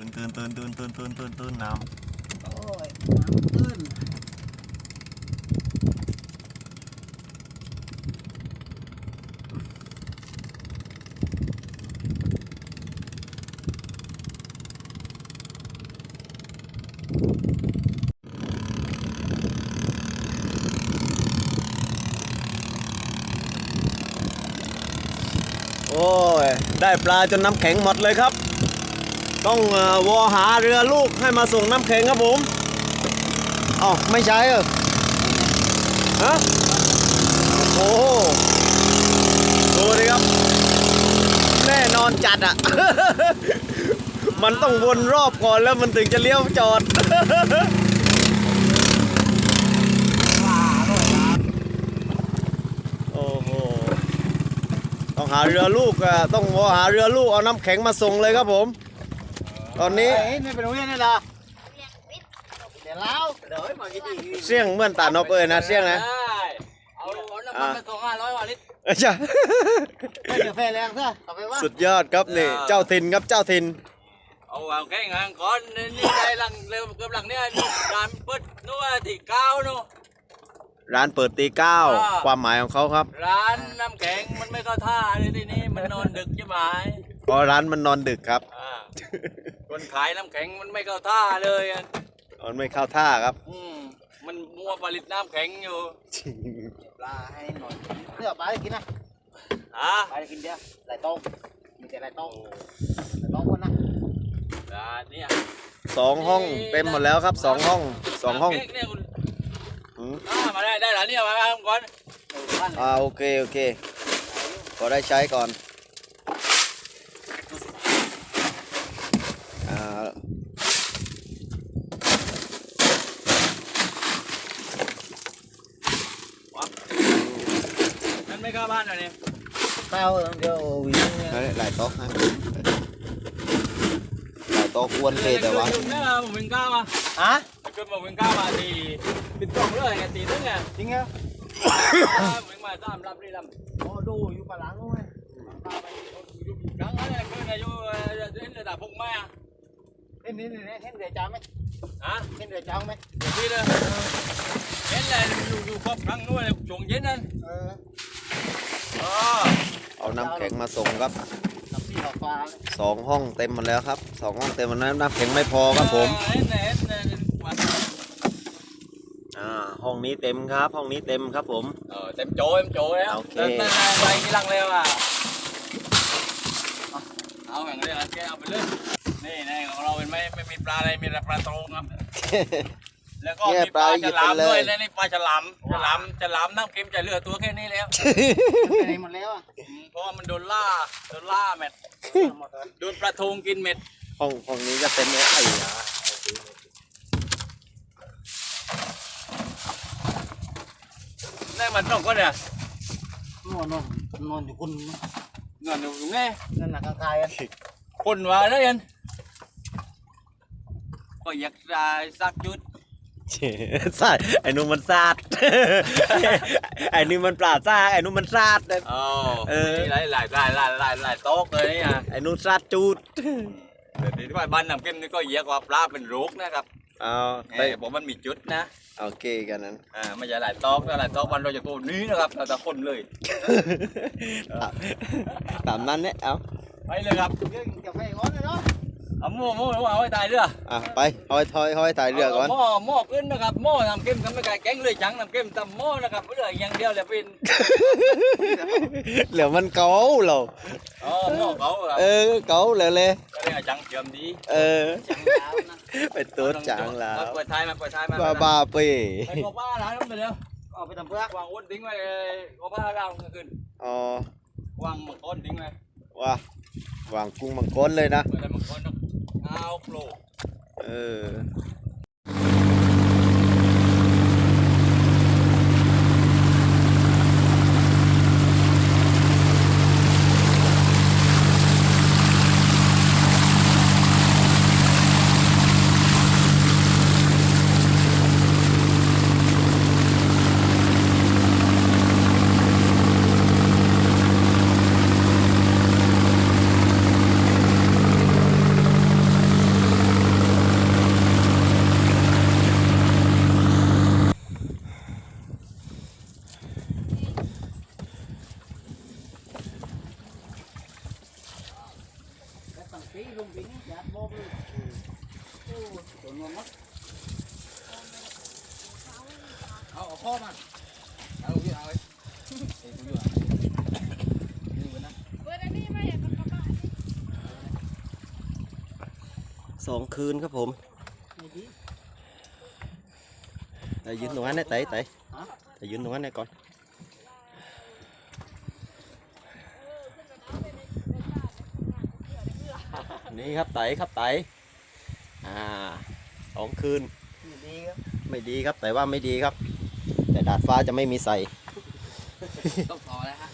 ตื่นตื่นตื่นตื่นตื่นตื่นตื่นตื่นน้โอ้ยน้ำตื้นำโอ้ย ได้ปลาจนน้ำแข็งหมดเลยครับ ต้องอวอหาเรือลูกให้มาส่งน้ำแข็งครับผมอ๋อไม่ใช่เหรอฮะโอ้โหดูดิครับ แน่นอนจัดอะ มันต้องวนรอบก่อนแล้วมันถึงจะเลี้ยวจอดหต้องหาเรือลูกอะต้องหาเรือลูกเอาน้ำแข็งมาส่งเลยครับผม ตอนนี้เฮ้ยนี่เป็นโรงเรียนนี่เหรอเดี๋ยวเล่าเดี๋ยวให้มากินดีเสี่ยงเหมื่อนตานกเอ้ยนะเสี่ยงนะได้เอาน้ำมันไปส่งห้าร้อยกว่าลิตรเอ้ยจ้ะไม่เดี๋ยวแฟแรงซะต่อไปว่าสุดยอดครับนี่ เจ้าถิ่นครับเจ้าถิ่น เอาเอาแค่งานก่อนนี่ได้หลังเร็วเกือบหลังเนี่ยร้านเปิดนู่นที่เก้านู่น ร้านเปิดตีเก้าอ่า ความหมายของเขาครับร้านน้ำแข็งมันไม่เข้าท่าเลยที่นี่มันนอนดึกใช่ไหมเพราะร้านมันนอนดึกครับ อ่าคนขายน้ำแข็งมันไม่เข้าท่าเลยอะมันไม่เข้าท่าครับ อืมมันมัวผลิตน้ำแข็งอยู่ปลาให้หน่อยเลือกปลาได้กินนะฮะปลาได้กินเดียวไหลตรงมีแต่ไหลตรงไหลตรงคนนะร้านเนี่ยสองห้องเต็มหมดแล้วครับสองห้องสองห้องน้ำแข็เนี่ยคุณอืมอ่ามาได้ได้หลานเนี่ยมาเอาก่อนเออบ้านอ่าโอเคโอเคพอได้ใช้ก่อน ไม่กล้าบ้านหน่อยเนี่ย tao kêu vì นั่นแหละหลายโต๊ะฮะหลายโต๊ะอ้วนเลยแต่ว่า จุดนี่ยผมเป็นก้าวมา hả แต่จุดผมเป็นก้าวมาตีปิดกล่องเลยไงตีนึงไง chính á เหมือนมาตามรับรีลำ có đồ như bà láng không ấy ครั้งนั้นคือนายกเล่นระดับพงมา thế nên thế thế để cháo mấy ฮะ thế để cháo mấy ที่เลยเห็นเลยอยู่อยู่ครบครั้งนู้นเลยช่วงเย็นนั่น ờ เอาน้ำแข็งมาส่งครับกับพี่ดอกฟ้าเลยสองห้องเต็มหมดแล้วครับสองห้องเต็มหมดแล้วน้ำแข็งไม่พอครับผมเอ็นเอ็นเอ็นวันอ่าห้องนี้เต็มครับ ห้องนี้เต็มครับผม เออเต็มโจเต็มโจแล้วโอเคนั่นนั่นไปกี่ลังแล้วอะเอาอย่างนี้แกเอาไปเลยนี่นี่ของเราเป็นไม่ไม่มีปลาอะไรมีแต่ปลาตรงครับ แล้วก็เนี่ยมีปลาปลาหฉยิบลามไปเลย ด้วยแล้วนี่ปลาฉลามฉลามฉลามน้ำเค็มจะเหลือตัวแค่นี้แล้วไปไหนหมดแล้วอะอืมเพราะว่ามันโดนล่าโดนล่าเม็ดหมดเลยโดนปลาทูงกินเม็ดห้องห้องนี้ก็เต็มเลยไอ้ยานี่มันต้องก็เนี่ยนอนนอนนอนอยู่คุณเงินอยู่ไงนั่นน่ะข้างกายอะคนว่าได้ยันก็อยากได้สักจุด ซาดไอ้นุ่มมันซาดไอ้นี่มันปลาซาดไอ้นุ่มมันซาดอ๋อเออหลายหลายหลายหลายหลายหลายโต๊ะเลยนี่อะไอ้นุ่มซาดจูดเดี๋ยวที่ว่าบ้านน้ำเค็มนี่ก็เยอะกว่าปลาเป็นรูกนะครับเอาไปแต่ผมมันมีจุดนะโอเคกันนั้นอ่าไม่ใช่หลายโต๊ะนะหลายโต๊ะวันเราจะตัวนี้นะครับเราจะคนเลยตามนั้นเนี่ยเอาไปเลยครับเรื่องกาแฟร้อนเลยเนาะ เอาหม้อหม้อเอาไว้ตายเรืออะไปหอยทอยหอยถ่ายเรือก่อนหม้อหม้อขึ้นนะครับหม้อน้ำเค็มทำไม่ไก่แกงเลยจังน้ำเค็มทำหม้อนะครับเรืออย่างเดียวเลยเป็นเหลือมันเกาเหราอ๋อหม้อเขาครับเออเกาเหลือเลยก็เรียกว่าจังเจิมดีเออจังแล้วนะไปตัวจางแล้วเปิดท้ายมาเปิดท้ายมาบ้าบ้าไปไปกบ้าแล้วนั่นไปเร็วเอาไปทำเพื่อวางอ้วนทิ้งไว้กบ้าเราขึ้นอ๋อวางมังกรทิ้งไว้ว่าวางกุ้งมังกรเลยนะเปิดมังกร เอาโปรเออ โปรเออยัดโบกเลยโอ้โดนงงมั้งเอาเอาพ่อมาเอาพี่เอาไว้เอ้ยกูอยู่อะนี่มันนะสองคืนครับผมไม่ดีแต่ยืนตรงนั้นได้เตะเตะแต่ยืนตรงนั้นได้ก่อน นี่ครับไตครับไตอ่าสองคืนไม่ดีครับไม่ดีครับแต่ว่าไม่ดีครับ แต่ดาดฟ้าจะไม่มีใส่ ต้องพอแล้วฮะ